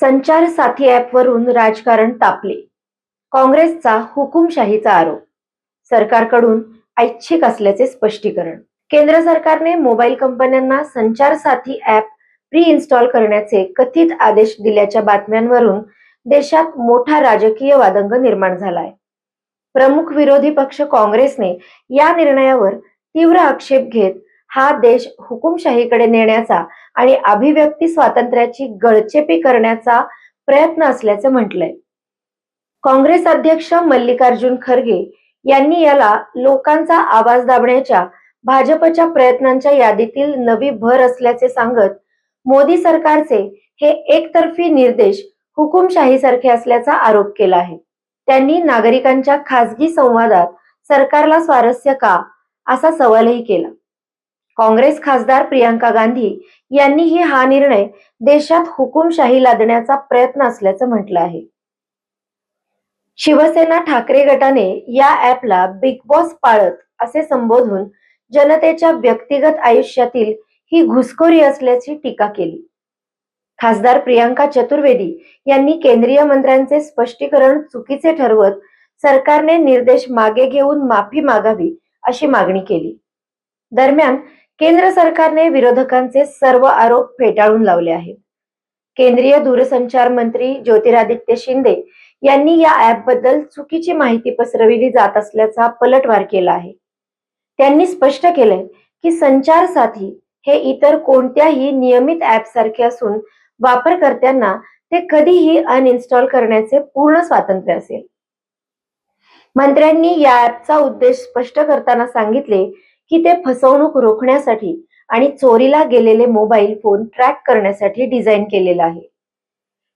संचार साथी ॲपवरून राजकारण तापले. काँग्रेसचा हुकुमशाहीचा आरोप. सरकारकडून ऐच्छिक असल्याचे स्पष्टीकरण. केंद्र सरकारने मोबाईल कंपन्यांना संचार साथी ॲप प्री इन्स्टॉल करण्याचे कथित आदेश दिल्याच्या बातम्यांवरून देशात मोठा राजकीय वादंग निर्माण झालाय. प्रमुख विरोधी पक्ष काँग्रेसने या निर्णयावर तीव्र आक्षेप घेत हा देश हुकुमशाहीकडे नेण्याचा आणि अभिव्यक्ती स्वातंत्र्याची गळचेपी करण्याचा प्रयत्न असल्याचं म्हटलंय. काँग्रेस अध्यक्ष मल्लिकार्जुन खरगे यांनी याला लोकांचा आवाज दाबण्याच्या भाजपच्या प्रयत्नांच्या यादीतील नवी भर असल्याचे सांगत मोदी सरकारचे हे एकतर्फी निर्देश हुकुमशाहीसारखे असल्याचा आरोप केला आहे. त्यांनी नागरिकांच्या खासगी संवादात सरकारला स्वारस्य का असा सवालही केला. काँग्रेस खासदार प्रियांका गांधी यांनीही हा निर्णय देशात हुकुमशाही लादण्याचा प्रयत्न असल्याचं म्हटलं आहे. शिवसेना ठाकरे गटाने या ऍपला बिग बॉस पाळत असे संबोधून जनतेच्या व्यक्तिगत आयुष्यातील ही घुसखोरी असल्याची टीका केली. खासदार प्रियांका चतुर्वेदी यांनी केंद्रीय मंत्र्यांचे स्पष्टीकरण चुकीचे ठरवत सरकारने निर्देश मागे घेऊन माफी मागावी अशी मागणी केली. दरम्यान केंद्र सरकारने विरोधकांचे सर्व आरोप फेटाळून लावले आहेत. केंद्रीय दूरसंचार मंत्री ज्योतिरादित्य शिंदे यांनी या ॲपबद्दल चुकीची माहिती पसरविली जात असल्याचा पलटवार केला आहे. त्यांनी स्पष्ट केलंय की संचार साथी हे इतर कोणत्याही नियमित ॲप सारखे असून वापरकर्त्यांना ते कधीही अनइन्स्टॉल करण्याचे पूर्ण स्वातंत्र्य असेल. मंत्र्यांनी या ऍपचा उद्देश स्पष्ट करताना सांगितले की ते फसवणूक रोखण्यासाठी आणि चोरीला गेलेले मोबाईल फोन ट्रॅक करण्यासाठी डिझाईन केलेलं आहे.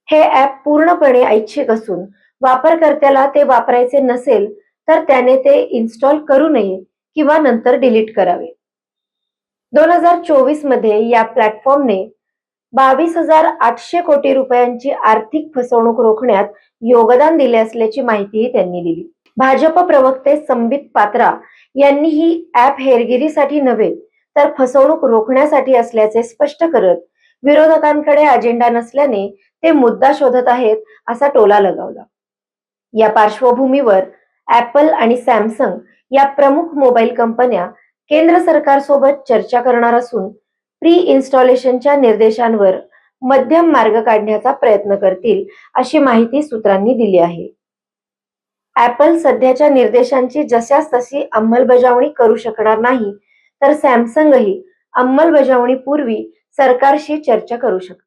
हे ॲप पूर्णपणे ऐच्छिक असून वापरकर्त्याला ते वापरायचे नसेल तर त्याने ते इन्स्टॉल करू नये किंवा नंतर डिलीट करावे. दोन हजार चोवीसमध्ये या प्लॅटफॉर्मने बावीस हजार आठशे कोटी रुपयांची आर्थिक फसवणूक रोखण्यात योगदान दिले असल्याची माहितीही त्यांनी दिली. भाजप प्रवक्ते संबित पात्रा यांनी ही ऍप हेरगिरीसाठी नव्हे तर फसवणूक रोखण्यासाठी असल्याचे स्पष्ट करत विरोधकांकडे अजेंडा नसल्याने ते मुद्दा शोधत आहेत असा टोला लगावला. या पार्श्वभूमीवर ऍपल आणि सॅमसंग या प्रमुख मोबाईल कंपन्या केंद्र सरकारसोबत चर्चा करणार असून प्री इन्स्टॉलेशनच्या निर्देशांवर मध्यम मार्ग काढण्याचा प्रयत्न करतील अशी माहिती सूत्रांनी दिली आहे. ऍपल सध्याच्या निर्देशांची जशास तशी अंमलबजावणी करू शकणार नाही. तर सॅमसंगही अंमलबजावणीपूर्वी सरकारशी चर्चा करू शकतो.